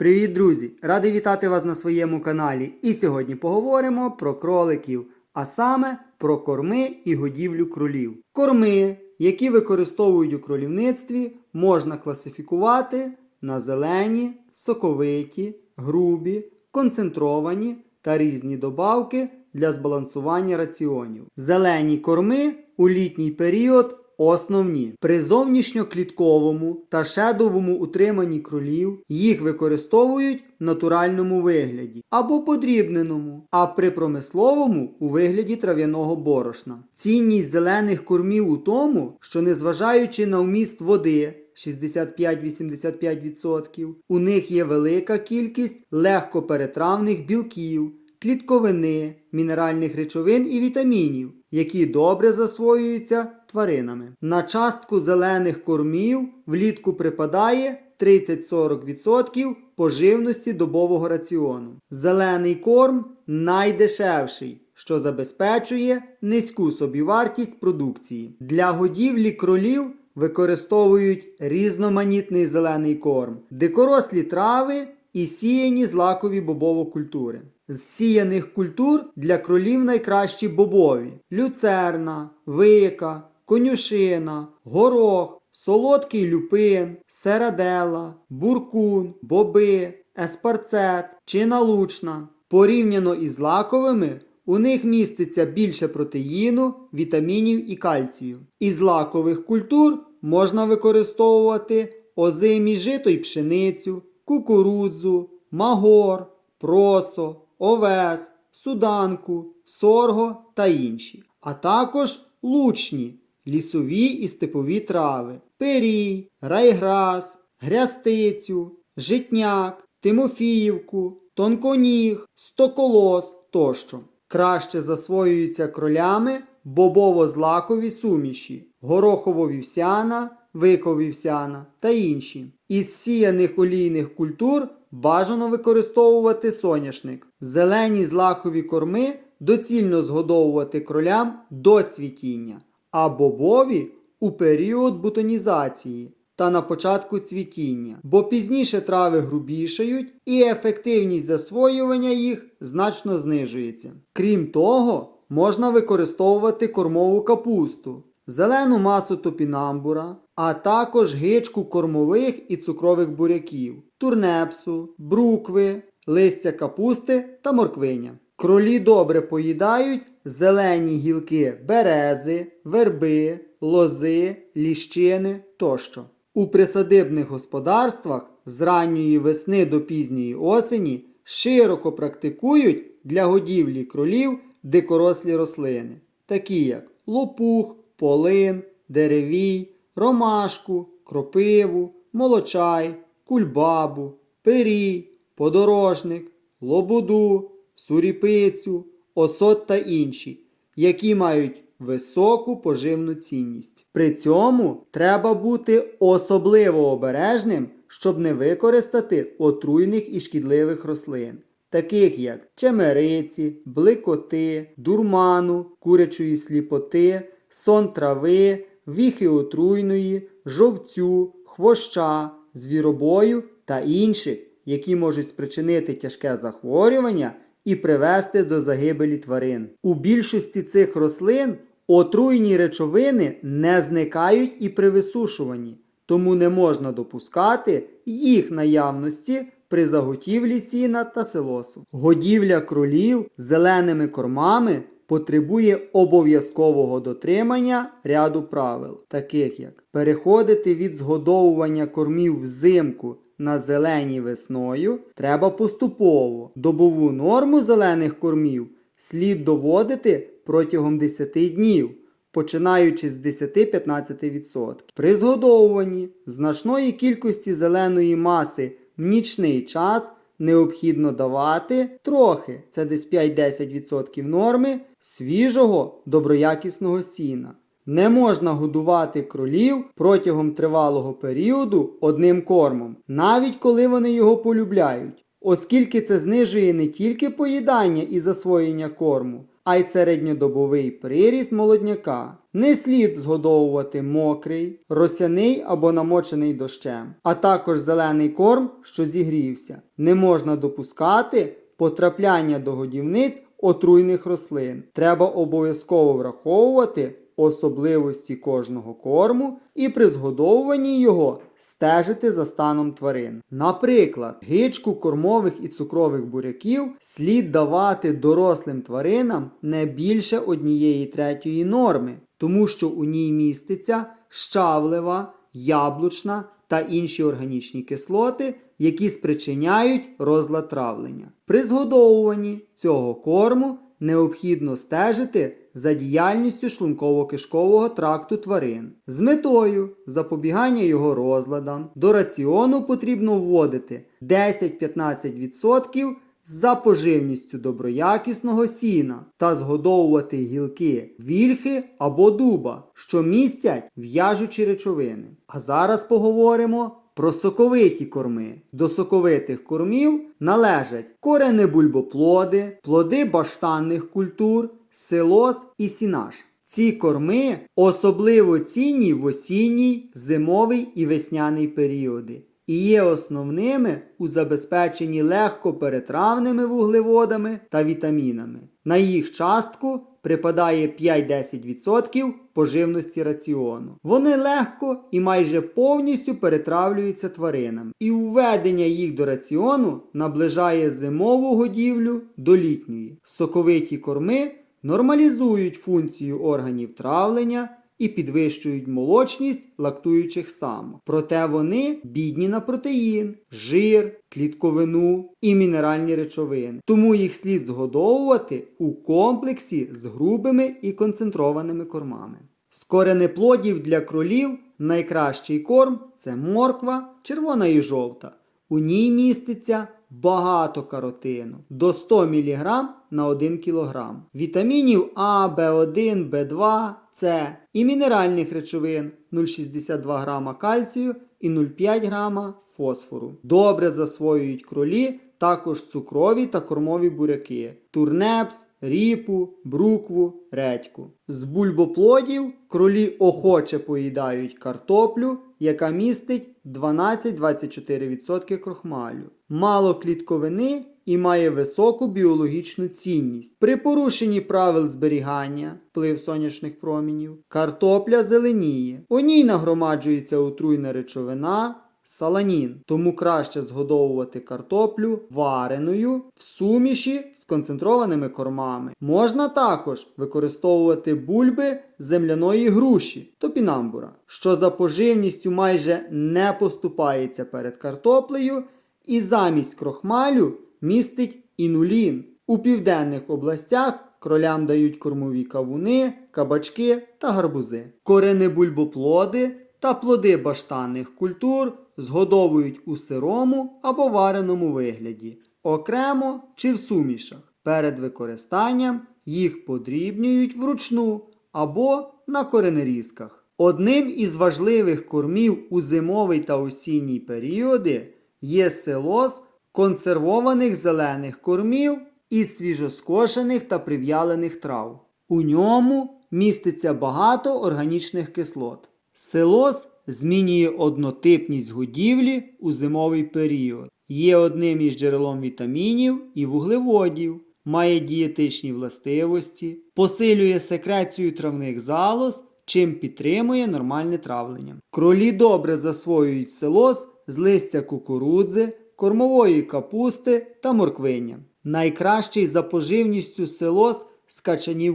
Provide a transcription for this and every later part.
Привіт, друзі! Радий вітати вас на своєму каналі. І сьогодні поговоримо про кроликів, а саме про корми і годівлю кролів. Корми, які використовують у кролівництві, можна класифікувати на зелені, соковиті, грубі, концентровані та різні добавки для збалансування раціонів. Зелені корми у літній період Основні при зовнішньоклітковому та шедовому утриманні кролів їх використовують в натуральному вигляді або подрібненому, а при промисловому у вигляді трав'яного борошна. Цінність зелених кормів у тому, що незважаючи на вміст води 65-85%, у них є велика кількість легкоперетравних білків клітковини, мінеральних речовин і вітамінів, які добре засвоюються тваринами. На частку зелених кормів влітку припадає 30-40% поживності добового раціону. Зелений корм найдешевший. Що забезпечує низьку собівартість продукції. Для годівлі кролів використовують різноманітний зелений корм, дикорослі трави і сіяні злакові бобово-культури. З сіяних культур для кролів найкращі бобові: люцерна, вика, конюшина, горох, солодкий люпин, серадела, буркун, боби, еспарцет чи налучна. Порівняно із лаковими, у них міститься більше протеїну, вітамінів і кальцію. Із лакових культур можна використовувати озимі жито й пшеницю, кукурудзу, магор, просо, овес, суданку, сорго та інші, а також лучні, лісові і степові трави, перій, райграс, грястицю, житняк, тимофіївку, тонконіг, стоколос тощо. Краще засвоюються кролями бобово-злакові суміші, горохово-вівсяна, виковівсяна та інші. Із сіяних олійних культур бажано використовувати соняшник. Зелені злакові корми доцільно згодовувати кролям до цвітіння, а бобові у період бутонізації та на початку цвітіння, бо пізніше трави грубішають і ефективність засвоювання їх значно знижується. Крім того, можна використовувати кормову капусту, зелену масу топінамбура, а також гичку кормових і цукрових буряків, турнепсу, брукви, листя капусти та морквиня. Кролі добре поїдають зелені гілки берези, верби, лози, ліщини тощо. У присадибних господарствах з ранньої весни до пізньої осені широко практикують для годівлі кролів дикорослі рослини, такі як лопух, полин, деревій, ромашку, кропиву, молочай, кульбабу, пирій, подорожник, лободу, суріпицю, осот та інші, які мають високу поживну цінність. При цьому треба бути особливо обережним, щоб не використати отруйних і шкідливих рослин, таких як чемериці, бликоти, дурману, курячої сліпоти, сон трави, віхи отруйної, жовцю, хвоща, звіробою та інших, які можуть спричинити тяжке захворювання і привести до загибелі тварин. У більшості цих рослин отруйні речовини не зникають і при висушуванні, тому не можна допускати їх наявності при заготівлі сіна та силосу. Годівля кролів зеленими кормами потребує обов'язкового дотримання ряду правил, таких як переходити від згодовування кормів взимку на зелені весною треба поступово. Добову норму зелених кормів слід доводити протягом 10 днів, починаючи з 10-15%. При згодовуванні значної кількості зеленої маси в нічний час необхідно давати трохи, це десь 5-10% норми, свіжого доброякісного сіна. Не можна годувати кролів протягом тривалого періоду одним кормом, навіть коли вони його полюбляють, оскільки це знижує не тільки поїдання і засвоєння корму, а й середньодобовий приріст молодняка. Не слід згодовувати мокрий, росяний або намочений дощем, а також зелений корм, що зігрівся. Не можна допускати потрапляння до годівниць отруйних рослин. Треба обов'язково враховувати особливості кожного корму і при згодовуванні його стежити за станом тварин. Наприклад, гичку кормових і цукрових буряків слід давати дорослим тваринам не більше однієї третьої норми, тому що у ній міститься щавлева, яблучна та інші органічні кислоти, які спричиняють розлад травлення. При згодовуванні цього корму необхідно стежити за діяльністю шлунково-кишкового тракту тварин. З метою запобігання його розладам до раціону потрібно вводити 10-15% за поживністю доброякісного сіна та згодовувати гілки вільхи або дуба, що містять в'яжучі речовини. А зараз поговоримо про соковиті корми. До соковитих кормів належать коренебульбоплоди, плоди баштанних культур, силос і сінаш. Ці корми особливо цінні в осінній, зимовий і весняний періоди і є основними у забезпеченні легко перетравними вуглеводами та вітамінами. На їх частку припадає 5-10% поживності раціону. Вони легко і майже повністю перетравлюються тваринами, і введення їх до раціону наближає зимову годівлю до літньої. Соковиті корми нормалізують функцію органів травлення і підвищують молочність лактуючих самок. Проте вони бідні на протеїн, жир, клітковину і мінеральні речовини. Тому їх слід згодовувати у комплексі з грубими і концентрованими кормами. З коренеплодів для кролів найкращий корм це морква, червона і жовта. У ній міститься багато каротину до 100 мг на 1 кг, вітамінів А, В1, В2, С і мінеральних речовин 0,62 г кальцію і 0,5 г фосфору. Добре засвоюють кролі також цукрові та кормові буряки, турнепс, ріпу, брукву, редьку. З бульбоплодів кролі охоче поїдають картоплю, яка містить 12-24% крохмалю, мало клітковини і має високу біологічну цінність. При порушенні правил зберігання, вплив сонячних промінів, картопля зеленіє. У ній нагромаджується отруйна речовина. Саланін, тому краще згодовувати картоплю вареною в суміші з концентрованими кормами. Можна також використовувати бульби земляної груші топінамбура, що за поживністю майже не поступається перед картоплею, і замість крохмалю містить інулін. У південних областях кролям дають кормові кавуни, кабачки та гарбузи. Коренебульбоплоди та плоди баштанних культур згодовують у сирому або вареному вигляді, окремо чи в сумішах. Перед використанням їх подрібнюють вручну або на коренерізках. Одним із важливих кормів у зимовий та осінній періоди є силоз консервованих зелених кормів із свіжоскошених та прив'ялених трав. У ньому міститься багато органічних кислот. Силоз змінює однотипність годівлі у зимовий період, є одним із джерелом вітамінів і вуглеводів, має дієтичні властивості, посилює секрецію травних залоз, чим підтримує нормальне травлення. Кролі добре засвоюють силоз з листя кукурудзи, кормової капусти та морквиння. Найкращий за поживністю силоз з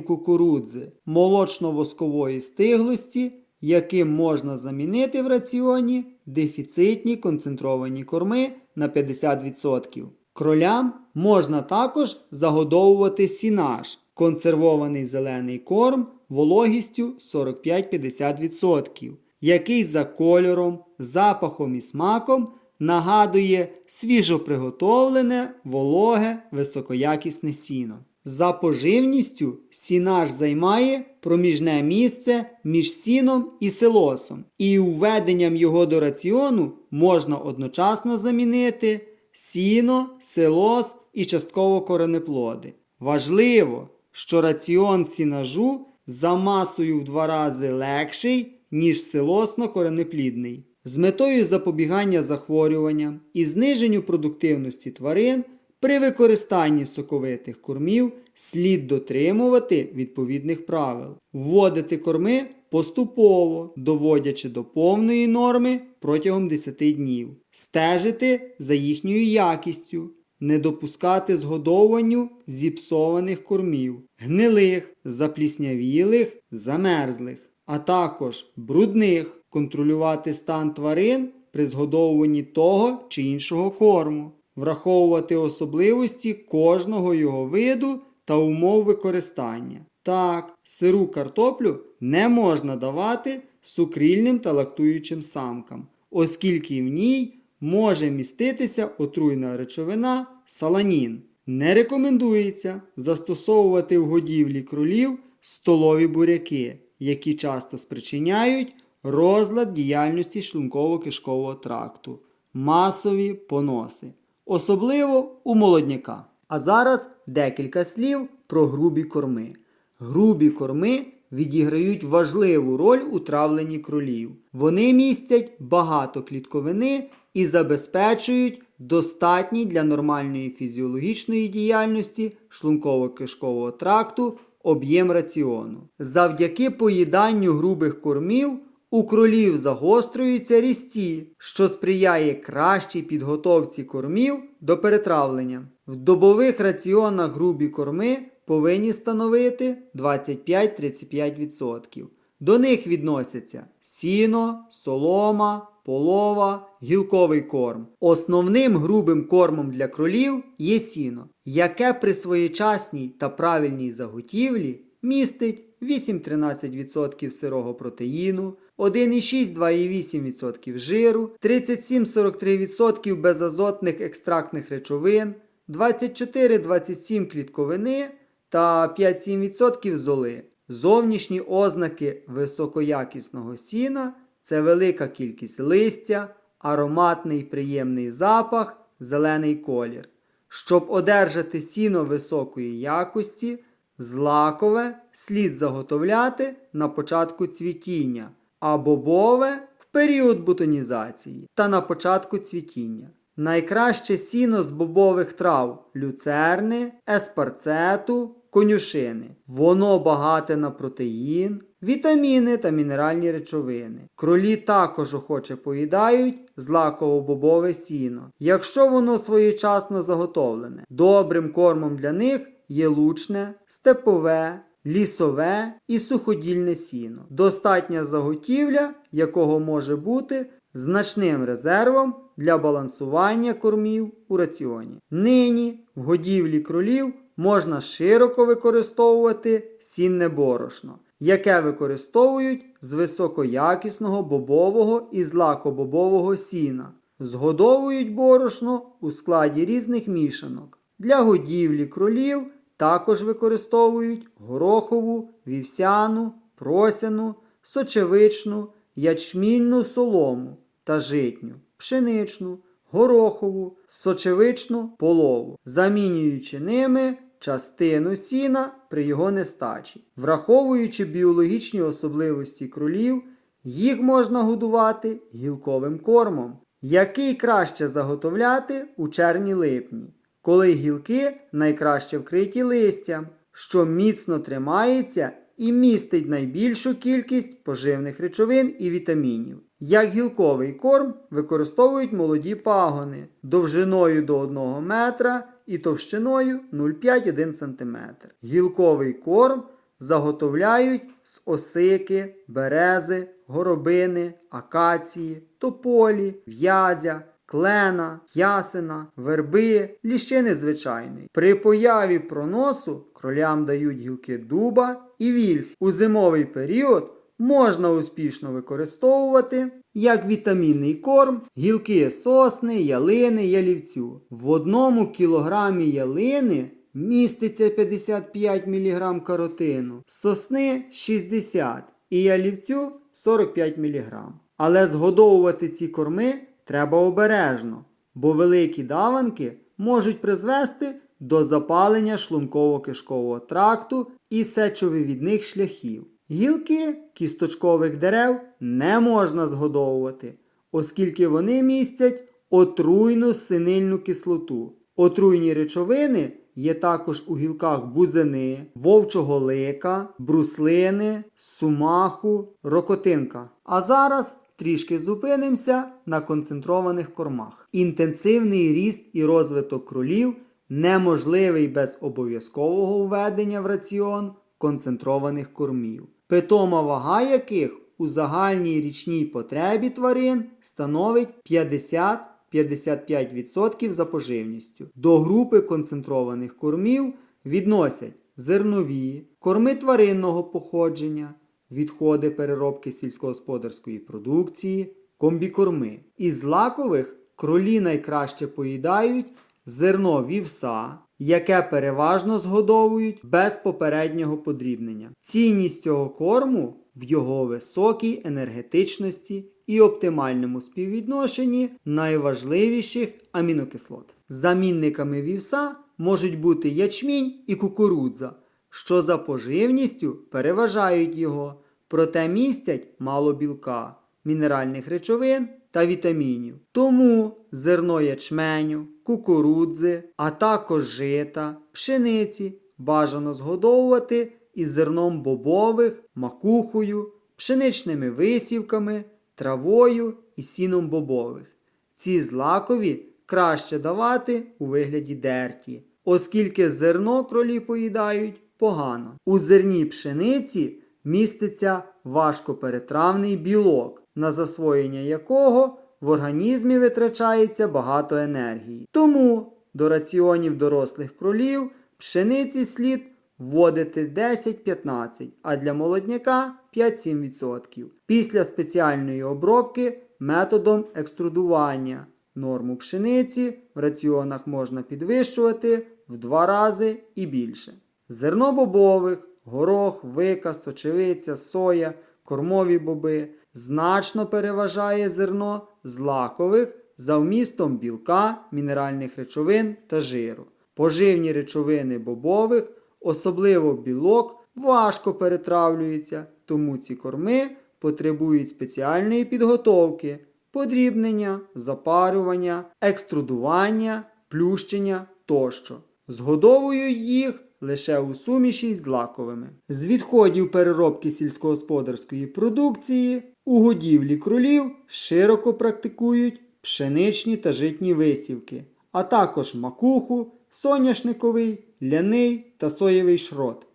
кукурудзи, молочно-воскової стиглості, яким можна замінити в раціоні дефіцитні концентровані корми на 50%. Кролям можна також загодовувати сінаж, консервований зелений корм вологістю 45-50%, який за кольором, запахом і смаком нагадує свіжоприготовлене, вологе, високоякісне сіно. За поживністю сінаж займає проміжне місце між сіном і силосом, і введенням його до раціону можна одночасно замінити сіно, силос і частково коренеплоди. Важливо, що раціон сінажу за масою в два рази легший, ніж силосно-коренеплідний. З метою запобігання захворюванням і зниженню продуктивності тварин при використанні соковитих кормів слід дотримувати відповідних правил, вводити корми поступово, доводячи до повної норми протягом 10 днів, стежити за їхньою якістю, не допускати згодовуванню зіпсованих кормів, гнилих, запліснявілих, замерзлих, а також брудних, контролювати стан тварин при згодовуванні того чи іншого корму, враховувати особливості кожного його виду та умов використання. Так, сиру картоплю не можна давати сукрільним та лактуючим самкам, оскільки в ній може міститися отруйна речовина саланін. Не рекомендується застосовувати в годівлі кролів столові буряки, які часто спричиняють розлад діяльності шлунково-кишкового тракту, масові поноси, особливо у молодняка. А зараз декілька слів про грубі корми. Грубі корми відіграють важливу роль у травленні кролів. Вони містять багато клітковини і забезпечують достатній для нормальної фізіологічної діяльності шлунково-кишкового тракту об'єм раціону. Завдяки поїданню грубих кормів у кролів загострюються різці, що сприяє кращій підготовці кормів до перетравлення. В добових раціонах грубі корми повинні становити 25-35%. До них відносяться сіно, солома, полова, гілковий корм. Основним грубим кормом для кролів є сіно, яке при своєчасній та правильній заготівлі містить 8-13% сирого протеїну, 1,6-2,8% жиру, 37-43% безазотних екстрактних речовин, 24-27 клітковини та 5-7% золи. Зовнішні ознаки високоякісного сіна це велика кількість листя, ароматний приємний запах, зелений колір. Щоб одержати сіно високої якості, злакове слід заготовляти на початку цвітіння, а бобове в період бутонізації та на початку цвітіння. Найкраще сіно з бобових трав люцерни, еспарцету, конюшини. Воно багате на протеїн, вітаміни та мінеральні речовини. Кролі також охоче поїдають злаково-бобове сіно, якщо воно своєчасно заготовлене. Добрим кормом для них є лучне, степове, лісове і суходільне сіно. Достатня заготівля, якого може бути значним резервом для балансування кормів у раціоні. Нині в годівлі кролів можна широко використовувати сінне борошно, яке використовують з високоякісного бобового і злакобобового сіна. Згодовують борошно у складі різних мішанок. Для годівлі кролів також використовують горохову, вівсяну, просяну, сочевичну, ячмінну солому та житню, пшеничну, горохову, сочевичну полову, замінюючи ними частину сіна при його нестачі. Враховуючи біологічні особливості кролів, їх можна годувати гілковим кормом, який краще заготовляти у червні-липні, коли гілки найкраще вкриті листям, що міцно тримається і містить найбільшу кількість поживних речовин і вітамінів. Як гілковий корм використовують молоді пагони довжиною до 1 метра і товщиною 0,5-1 см. Гілковий корм заготовляють з осики, берези, горобини, акації, тополі, в'язя, клена, ясена, верби, ліщини звичайної. При появі проносу кролям дають гілки дуба і вільх. У зимовий період можна успішно використовувати як вітамінний корм гілки сосни, ялини, ялівцю. В одному кілограмі ялини міститься 55 мг каротину, сосни 60 і ялівцю 45 мг. Але згодовувати ці корми треба обережно, бо великі даванки можуть призвести до запалення шлунково-кишкового тракту і сечовивідних шляхів. Гілки кісточкових дерев не можна згодовувати, оскільки вони містять отруйну синильну кислоту. Отруйні речовини є також у гілках бузини, вовчого лика, бруслини, сумаху, рокотинка. А зараз трішки зупинимося на концентрованих кормах. Інтенсивний ріст і розвиток кролів неможливий без обов'язкового введення в раціон концентрованих кормів, питома вага яких у загальній річній потребі тварин становить 50-55% за поживністю. До групи концентрованих кормів відносять зернові, корми тваринного походження, відходи переробки сільськогосподарської продукції, комбікорми. Із злакових кролі найкраще поїдають зерно вівса, яке переважно згодовують без попереднього подрібнення. Цінність цього корму в його високій енергетичності і оптимальному співвідношенні найважливіших амінокислот. Замінниками вівса можуть бути ячмінь і кукурудза, що за поживністю переважають його, проте містять мало білка, мінеральних речовин та вітамінів. Тому зерно ячменю, кукурудзи, а також жита, пшениці бажано згодовувати із зерном бобових, макухою, пшеничними висівками, травою і сіном бобових. Ці злакові краще давати у вигляді дерті, оскільки зерно кролі поїдають погано. У зерні пшениці міститься важкоперетравний білок, на засвоєння якого в організмі витрачається багато енергії. Тому до раціонів дорослих кролів пшениці слід вводити 10-15, а для молодняка 5-7%. Після спеціальної обробки методом екструдування норму пшениці в раціонах можна підвищувати в 2 рази і більше. Зерно бобових, горох, вика, сочевиця, соя, кормові боби значно переважає зерно злакових за вмістом білка, мінеральних речовин та жиру. Поживні речовини бобових, особливо білок, важко перетравлюються, тому ці корми потребують спеціальної підготовки, подрібнення, запарювання, екструдування, плющення тощо. Згодовують їх лише у суміші з злаковими. З відходів переробки сільськогосподарської продукції у годівлі кролів широко практикують пшеничні та житні висівки, а також макуху, соняшниковий, ляний та соєвий шрот.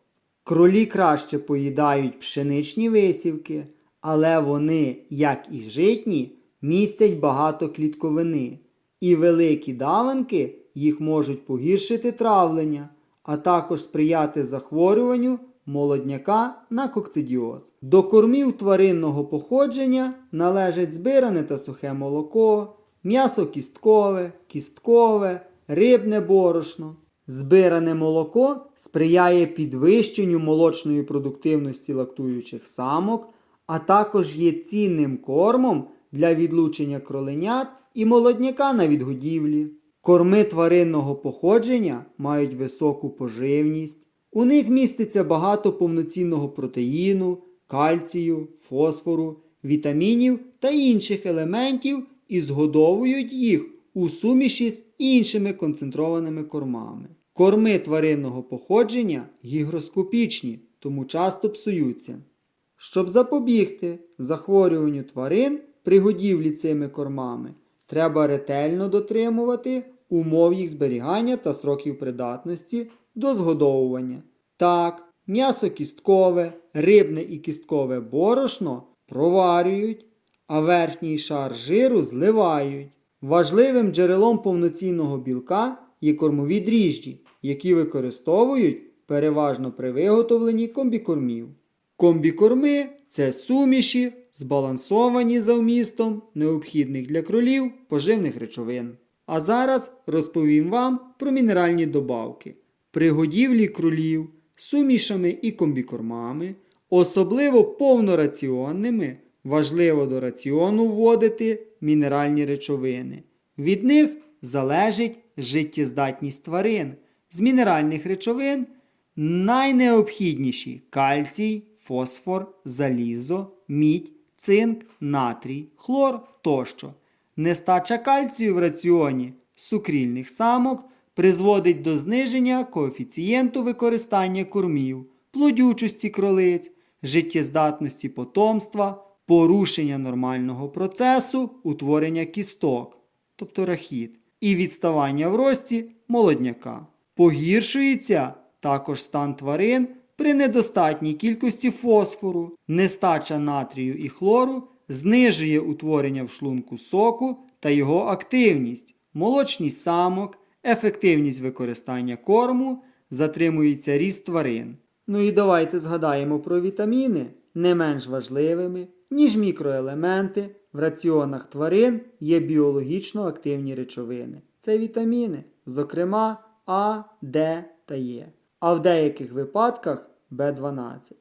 Кролі краще поїдають пшеничні висівки, але вони, як і житні, містять багато клітковини, і великі даванки їх можуть погіршити травлення, а також сприяти захворюванню молодняка на кокцидіоз. До кормів тваринного походження належать збиране та сухе молоко, м'ясо кісткове, кісткове, рибне борошно. Збиране молоко сприяє підвищенню молочної продуктивності лактуючих самок, а також є цінним кормом для відлучення кроленят і молодняка на відгодівлі. Корми тваринного походження мають високу поживність. У них міститься багато повноцінного протеїну, кальцію, фосфору, вітамінів та інших елементів і згодовують їх у суміші з іншими концентрованими кормами. Корми тваринного походження гігроскопічні, тому часто псуються. Щоб запобігти захворюванню тварин при годівлі цими кормами, треба ретельно дотримувати умов їх зберігання та сроків придатності до згодовування. Так, м'ясо кісткове, рибне і кісткове борошно проварюють, а верхній шар жиру зливають. Важливим джерелом повноцінного білка є кормові дріжджі, які використовують переважно при виготовленні комбікормів. Комбікорми це суміші, збалансовані за вмістом необхідних для кролів поживних речовин. А зараз розповім вам про мінеральні добавки. При годівлі кролів сумішами і комбікормами, особливо повнораціонними, важливо до раціону вводити мінеральні речовини. Від них залежить життєздатність тварин, З мінеральних речовин найнеобхідніші кальцій, фосфор, залізо, мідь, цинк, натрій, хлор тощо. Нестача кальцію в раціоні сукрільних самок призводить до зниження коефіцієнту використання кормів, плодючості кролиць, життєздатності потомства, порушення нормального процесу утворення кісток, тобто рахіт, і відставання в рості молодняка. Погіршується також стан тварин при недостатній кількості фосфору, нестача натрію і хлору знижує утворення в шлунку соку та його активність, молочність самок, ефективність використання корму, затримується ріст тварин. Ну і давайте згадаємо про вітаміни, не менш важливими, ніж мікроелементи. В раціонах тварин є біологічно активні речовини. Це вітаміни, зокрема А, Д та Е. А в деяких випадках В12.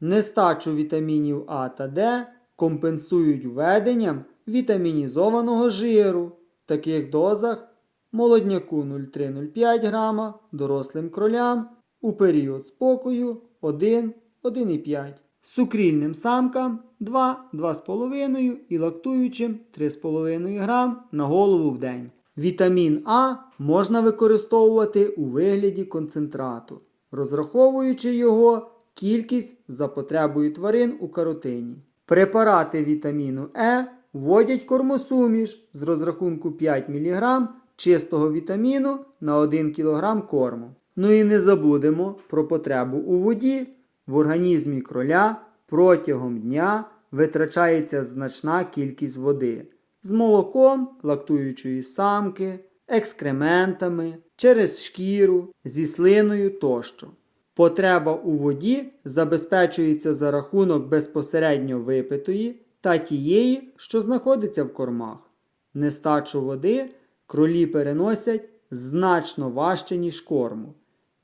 Нестачу вітамінів А та Д компенсують введенням вітамінізованого жиру в таких дозах молодняку 0,3-0,5 грама, дорослим кролям у період спокою 1-1,5, сукрільним самкам 2-2,5 і лактуючим 3,5 грам на голову в день. Вітамін А можна використовувати у вигляді концентрату, розраховуючи його кількість за потребою тварин у каротині. Препарати вітаміну Е вводять кормосуміш з розрахунку 5 мг чистого вітаміну на 1 кг корму. Ну і не забудемо про потребу у воді. В організмі кроля протягом дня витрачається значна кількість води з молоком лактуючої самки, екскрементами, через шкіру, зі слиною тощо. Потреба у воді забезпечується за рахунок безпосередньо випитої та тієї, що знаходиться в кормах. Нестачу води кролі переносять значно важче, ніж корму.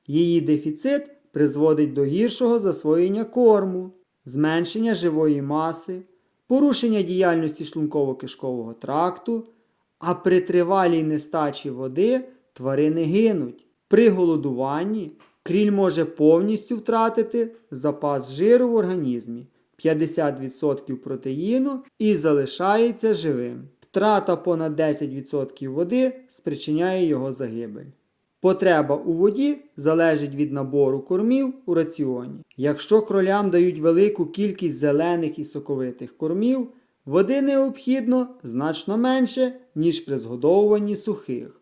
Її дефіцит призводить до гіршого засвоєння корму, зменшення живої маси, порушення діяльності шлунково-кишкового тракту, а при тривалій нестачі води тварини гинуть. При голодуванні кріль може повністю втратити запас жиру в організмі 50% протеїну і залишається живим. Втрата понад 10% води спричиняє його загибель. Потреба у воді залежить від набору кормів у раціоні. Якщо кролям дають велику кількість зелених і соковитих кормів, води необхідно значно менше, ніж при згодовуванні сухих.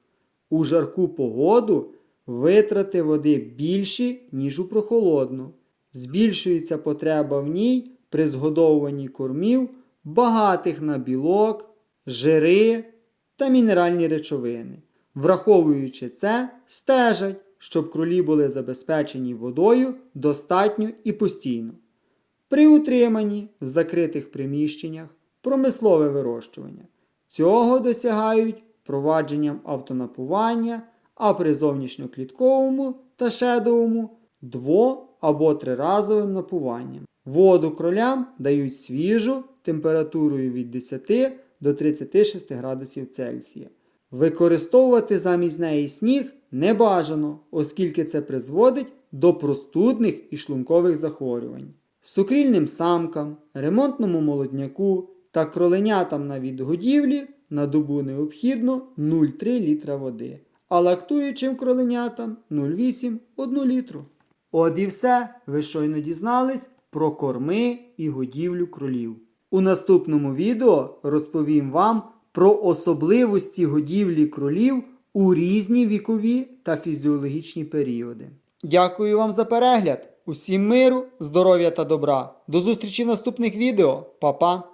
У жарку погоду витрати води більші, ніж у прохолодну. Збільшується потреба в ній при згодовуванні кормів, багатих на білок, жири та мінеральні речовини. Враховуючи це, стежать, щоб кролі були забезпечені водою достатньо і постійно. При утриманні в закритих приміщеннях промислове вирощування. Цього досягають впровадженням автонапування, а при зовнішньоклітковому та шедовому дво- або триразовим напуванням. Воду кролям дають свіжу температурою від 10 до 36 градусів Цельсія. Використовувати замість неї сніг не бажано, оскільки це призводить до простудних і шлункових захворювань. Сукрільним самкам, ремонтному молодняку та кроленятам на відгодівлі на добу необхідно 0,3 літра води, а лактуючим кроленятам 0,8-1 літру. От і все, ви щойно дізнались про корми і годівлю кролів. У наступному відео розповім вам про особливості годівлі кролів у різні вікові та фізіологічні періоди. Дякую вам за перегляд! Усім миру, здоров'я та добра! До зустрічі в наступних відео, Па-па!